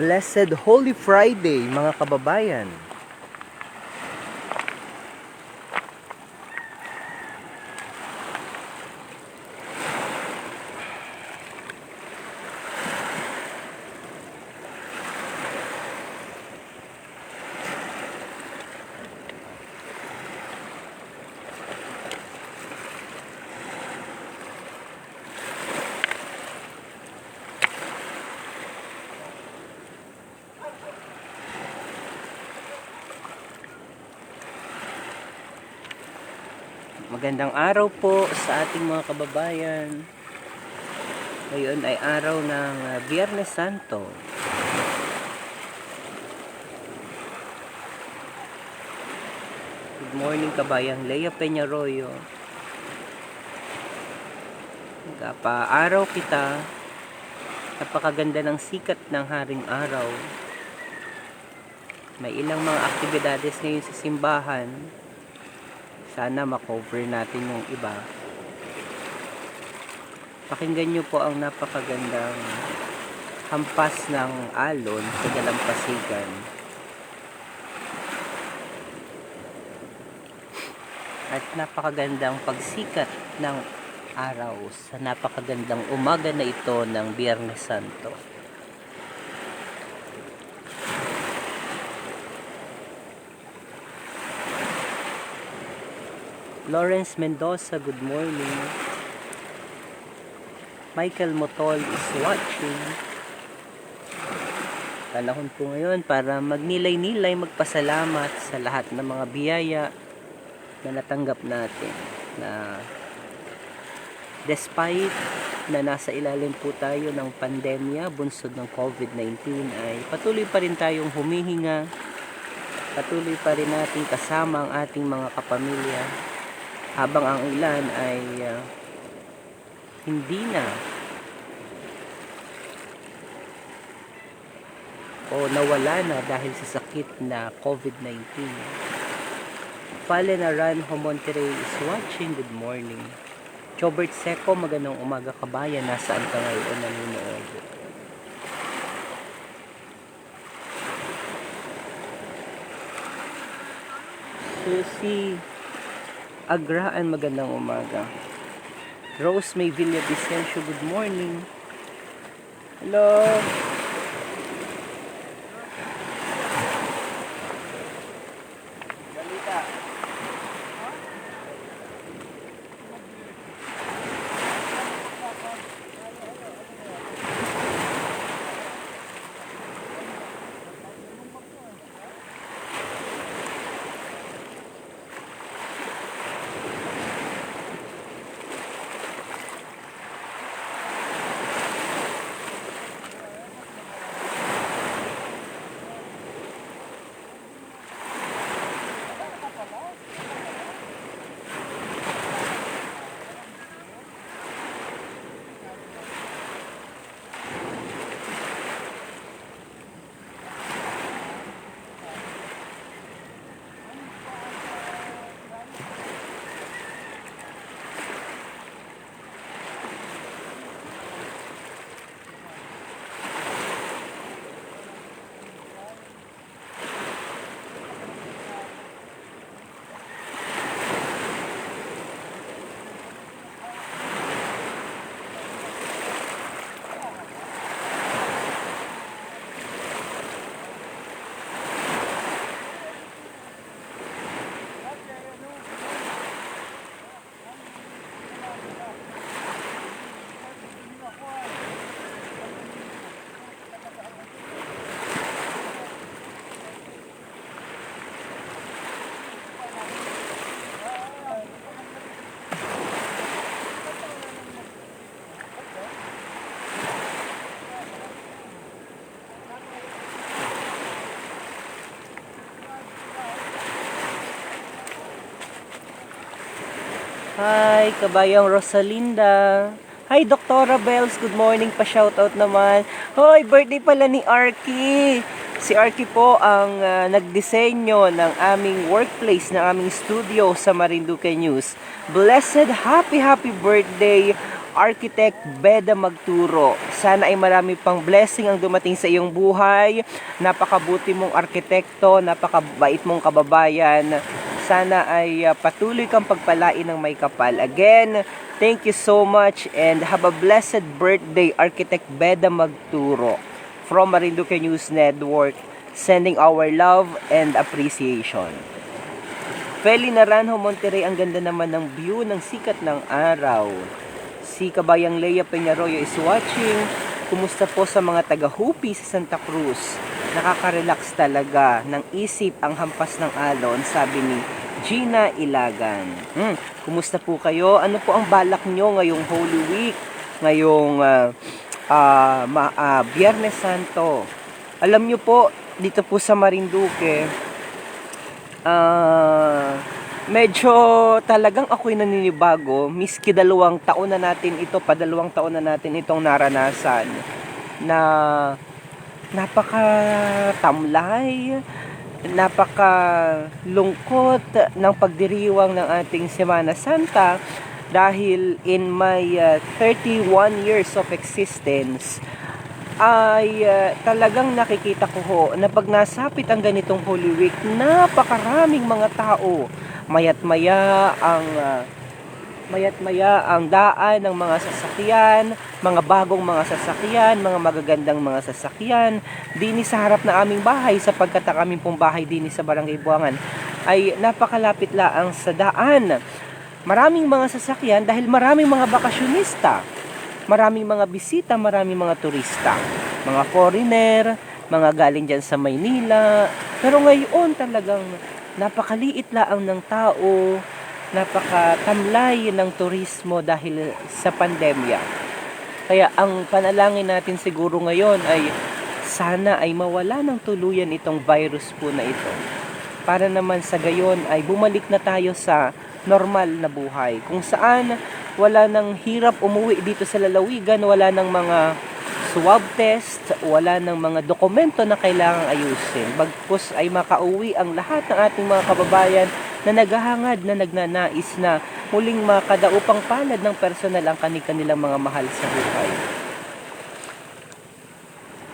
Blessed Holy Friday, mga kababayan. Magandang araw po sa ating mga kababayan. Ngayon ay araw ng uh, Biyernes Santo. Good morning kabayang Lea Peñarroyo. Nagpa-araw kita. Napakaganda ng sikat ng haring araw. May ilang mga aktibidades ngayon sa simbahan sana makover natin yung iba. Pakinggan nyo po ang napakagandang hampas ng alon sa dalampasigan at napakagandang pagsikat ng araw sa napakagandang umaga na ito ng Biyernes Santo Lawrence Mendoza, good morning. Michael Motol is watching. Panahon po ngayon para magnilay-nilay, magpasalamat sa lahat ng mga biyaya na natanggap natin. Na despite na nasa ilalim po tayo ng pandemya, bunsod ng COVID-19, ay patuloy pa rin tayong humihinga. Patuloy pa rin natin kasama ang ating mga kapamilya habang ang ilan ay uh, hindi na o nawala na dahil sa sakit na COVID-19. Fallen Aran Homonterey is watching. Good morning. Chobert Seco, magandang umaga kabayan. Nasaan ka ngayon nanonood? Susie Agraan, magandang umaga. Rose May Villa Vicencio, good morning. Hello. Hi, kabayang Rosalinda. Hi, Doktora Bells. Good morning pa shoutout naman. Hoy, birthday pala ni Arky. Si Arky po ang uh, nagdisenyo ng aming workplace, ng aming studio sa Marinduque News. Blessed, happy, happy birthday, Architect Beda Magturo. Sana ay marami pang blessing ang dumating sa iyong buhay. Napakabuti mong arkitekto, napakabait mong kababayan. Sana ay uh, patuloy kang pagpalain ng may kapal. Again, thank you so much and have a blessed birthday, Architect Beda Magturo. From Marinduque News Network, sending our love and appreciation. Feli Naranjo, Monterrey, ang ganda naman ng view ng sikat ng araw. Si Kabayang Leia Peñarroyo is watching. Kumusta po sa mga taga-Hupi sa Santa Cruz? Nakaka-relax talaga ng isip ang hampas ng alon, sabi ni Gina Ilagan. Hmm, kumusta po kayo? Ano po ang balak nyo ngayong Holy Week? Ngayong ah, ah, ma- ah, Biyernes Santo? Alam nyo po, dito po sa Marinduque, ah medyo talagang ako'y naninibago miski dalawang taon na natin ito padalawang taon na natin itong naranasan na napaka tamlay napaka lungkot ng pagdiriwang ng ating Semana Santa dahil in my uh, 31 years of existence ay uh, talagang nakikita ko ho na pag nasapit ang ganitong Holy Week, napakaraming mga tao. Mayat maya ang uh, mayat maya ang daan ng mga sasakyan, mga bagong mga sasakyan, mga magagandang mga sasakyan, dini sa harap na aming bahay sapagkat ang aming pong bahay dini sa Barangay Buangan ay napakalapit laang sa daan. Maraming mga sasakyan dahil maraming mga bakasyonista maraming mga bisita, maraming mga turista, mga foreigner, mga galing dyan sa Maynila. Pero ngayon talagang napakaliit laang ng tao, napakatamlay ng turismo dahil sa pandemya. Kaya ang panalangin natin siguro ngayon ay sana ay mawala ng tuluyan itong virus po na ito. Para naman sa gayon ay bumalik na tayo sa normal na buhay. Kung saan wala nang hirap umuwi dito sa lalawigan, wala nang mga swab test, wala nang mga dokumento na kailangang ayusin. Bagkus ay makauwi ang lahat ng ating mga kababayan na naghahangad na nagnanais na muling makadaupang palad ng personal ang kanilang mga mahal sa buhay.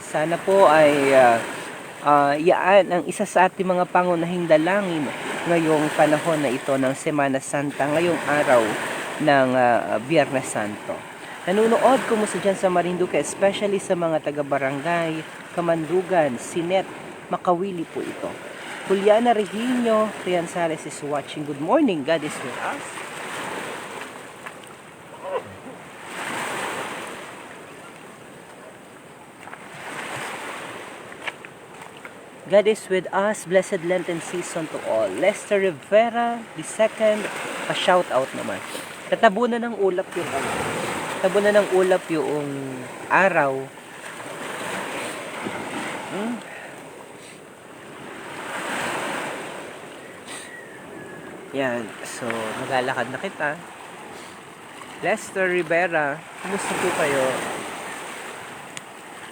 Sana po ay uh, uh, yaan ang isa sa ating mga pangunahing dalangin ngayong panahon na ito ng Semana Santa, ngayong araw ng uh, Santo. Nanunood kumusta dyan sa Marinduque, especially sa mga taga-barangay, Kamandugan, Sinet, Makawili po ito. Juliana Regino, Rian Sales is watching. Good morning, God is with us. God is with us. Blessed Lenten season to all. Lester Rivera, the second, a shout out naman. Tatabunan ng ulap yung ano. Tatabunan ng ulap yung araw. Yan. So, maglalakad na kita. Lester Rivera, kumusta po kayo?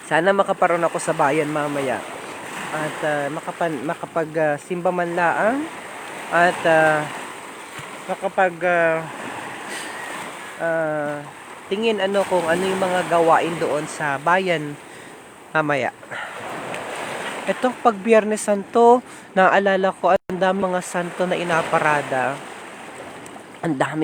Sana makaparoon ako sa bayan mamaya at uh, makapan, makapag uh, simba man laang at uh, makapag uh, uh, tingin ano kung ano yung mga gawain doon sa bayan mamaya. Ito pag Biyernes Santo, naalala ko ang daming mga santo na inaparada. Ang daming